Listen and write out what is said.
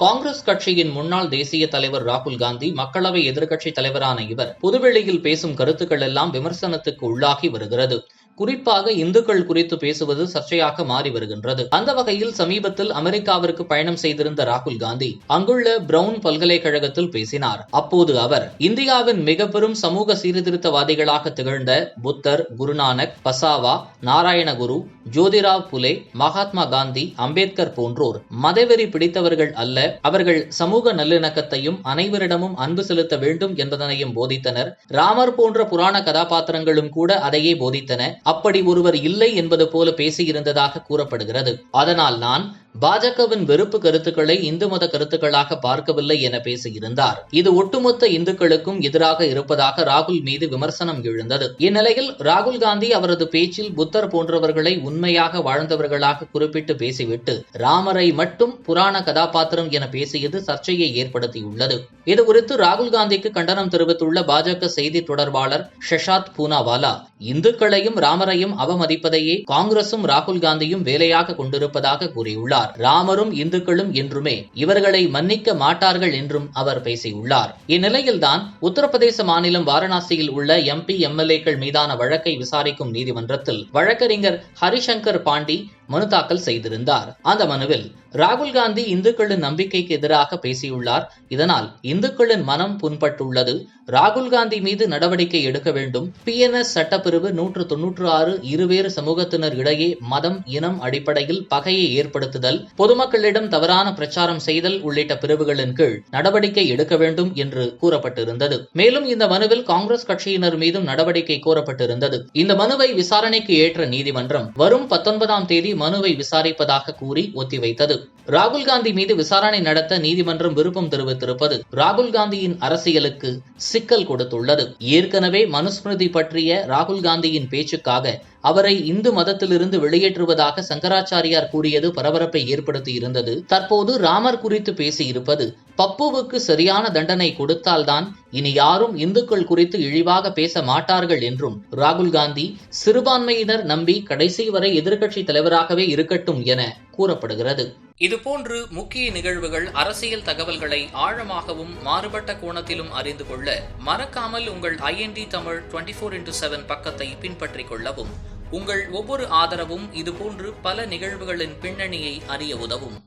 காங்கிரஸ் கட்சியின் முன்னாள் தேசிய தலைவர் ராகுல் காந்தி மக்களவை எதிர்க்கட்சி தலைவரான இவர் புதுவெளியில் பேசும் கருத்துக்கள் எல்லாம் விமர்சனத்துக்கு உள்ளாகி வருகிறது. குறிப்பாக இந்துக்கள் குறித்து பேசுவது சர்ச்சையாக மாறி வருகின்றது. அந்த வகையில் சமீபத்தில் அமெரிக்காவிற்கு பயணம் செய்திருந்த ராகுல் காந்தி அங்குள்ள பிரவுன் பல்கலைக்கழகத்தில் பேசினார். அப்போது அவர் இந்தியாவின் மிக பெரும் சமூக சீர்திருத்தவாதிகளாக திகழ்ந்த புத்தர் குருநானக் பசாவா நாராயணகுரு ஜோதிராவ் புலே மகாத்மா காந்தி அம்பேத்கர் போன்றோர் மதவெறி பிடித்தவர்கள் அல்ல அவர்கள் சமூக நல்லிணக்கத்தையும் அனைவரிடமும் அன்பு செலுத்த வேண்டும் என்பதனையும் போதித்தனர். ராமர் போன்ற புராண கதாபாத்திரங்களும் கூட அதையே போதித்தன. அப்படி ஒருவர் இல்லை என்பது போல பேசியிருந்ததாக கூறப்படுகிறது. அதனால் நான் பாஜகவின் வெறுப்பு கருத்துக்களை இந்து மத கருத்துக்களாக பார்க்கவில்லை என பேசியிருந்தார். இது ஒட்டுமொத்த இந்துக்களுக்கும் எதிராக இருப்பதாக ராகுல் மீது விமர்சனம் எழுந்தது. இந்நிலையில் ராகுல் காந்தி அவரது பேச்சில் புத்தர் போன்றவர்களை உண்மையாக வாழ்ந்தவர்களாக குறிப்பிட்டு பேசிவிட்டு ராமரை மட்டும் புராண கதாபாத்திரம் என பேசியது சர்ச்சையை ஏற்படுத்தியுள்ளது. இதுகுறித்து ராகுல் காந்திக்கு கண்டனம் தெரிவித்துள்ள பாஜக செய்தி தொடர்பாளர் ஷஷாத் பூனாவாலா இந்துக்களையும் ராமரையும் அவமதிப்பதையே காங்கிரசும் ராகுல் காந்தியும் வேலையாக கொண்டிருப்பதாக கூறியுள்ளார். ராமரும் இந்துக்களும் என்றுமே இவர்களை மன்னிக்க மாட்டார்கள் என்றும் அவர் பேசியுள்ளார். இந்நிலையில்தான் உத்தரப்பிரதேச மாநிலம் வாரணாசியில் உள்ள எம்பி எம்எல்ஏக்கள் மீதான வழக்கை விசாரிக்கும் நீதிமன்றத்தில் வழக்கறிஞர் ஹரிசங்கர் பாண்டி மனு தாக்கல் செய்திருந்தார். அந்த மனுவில் ராகுல் காந்தி இந்துக்களின் நம்பிக்கைக்கு எதிராக பேசியுள்ளார். இதனால் இந்துக்களின் மனம் புண்பட்டுள்ளது. ராகுல் காந்தி மீது நடவடிக்கை எடுக்க வேண்டும். பி என் எஸ் சட்டப்பிரிவு நூற்று தொன்னூற்று ஆறு இருவேறு சமூகத்தினர் இடையே மதம் இனம் அடிப்படையில் பகையை ஏற்படுத்துதல் பொதுமக்களிடம் தவறான பிரச்சாரம் செய்தல் உள்ளிட்ட பிரிவுகளின் கீழ் நடவடிக்கை எடுக்க வேண்டும் என்று கூறப்பட்டிருந்தது. மேலும் இந்த மனுவில் காங்கிரஸ் கட்சியினர் மீதும் நடவடிக்கை கோரப்பட்டிருந்தது. இந்த மனுவை விசாரணைக்கு ஏற்ற நீதிமன்றம் வரும் பத்தொன்பதாம் தேதி மனுவை விசாரிப்பதாக கூறி ஒத்திவைத்தது. ராகுல் காந்தி மீது விசாரணை நடத்த நீதிமன்றம் விருப்பம் தெரிவித்திருப்பது ராகுல் காந்தியின் அரசியலுக்கு சிக்கல் கொடுத்துள்ளது. ஏற்கனவே மனுஸ்மிருதி பற்றிய ராகுல் காந்தியின் பேச்சுக்காக அவரை இந்து மதத்திலிருந்து வெளியேற்றுவதாக சங்கராச்சாரியார் கூறியது பரபரப்பை ஏற்படுத்தி இருந்தது தற்போது ராமர் குறித்து பேசியிருப்பது பப்புவுக்கு சரியான தண்டனை கொடுத்தால்தான் இனி யாரும் இந்துக்கள் குறித்து இழிவாக பேச மாட்டார்கள் என்றும் ராகுல் காந்தி சிறுபான்மையினர் நம்பி கடைசி வரை எதிர்க்கட்சி தலைவராகவே இருக்கட்டும் என கூறப்படுகிறது. இதுபோன்று முக்கிய நிகழ்வுகள் அரசியல் தகவல்களை ஆழமாகவும் மாறுபட்ட கோணத்திலும் அறிந்து கொள்ள மறக்காமல் உங்கள் IND Tamil twenty four into seven பக்கத்தை பின்பற்றிக் கொள்ளவும். உங்கள் ஒவ்வொரு ஆதரவும் இதுபோன்று பல நிகழ்வுகளின் பின்னணியை அறிய உதவும்.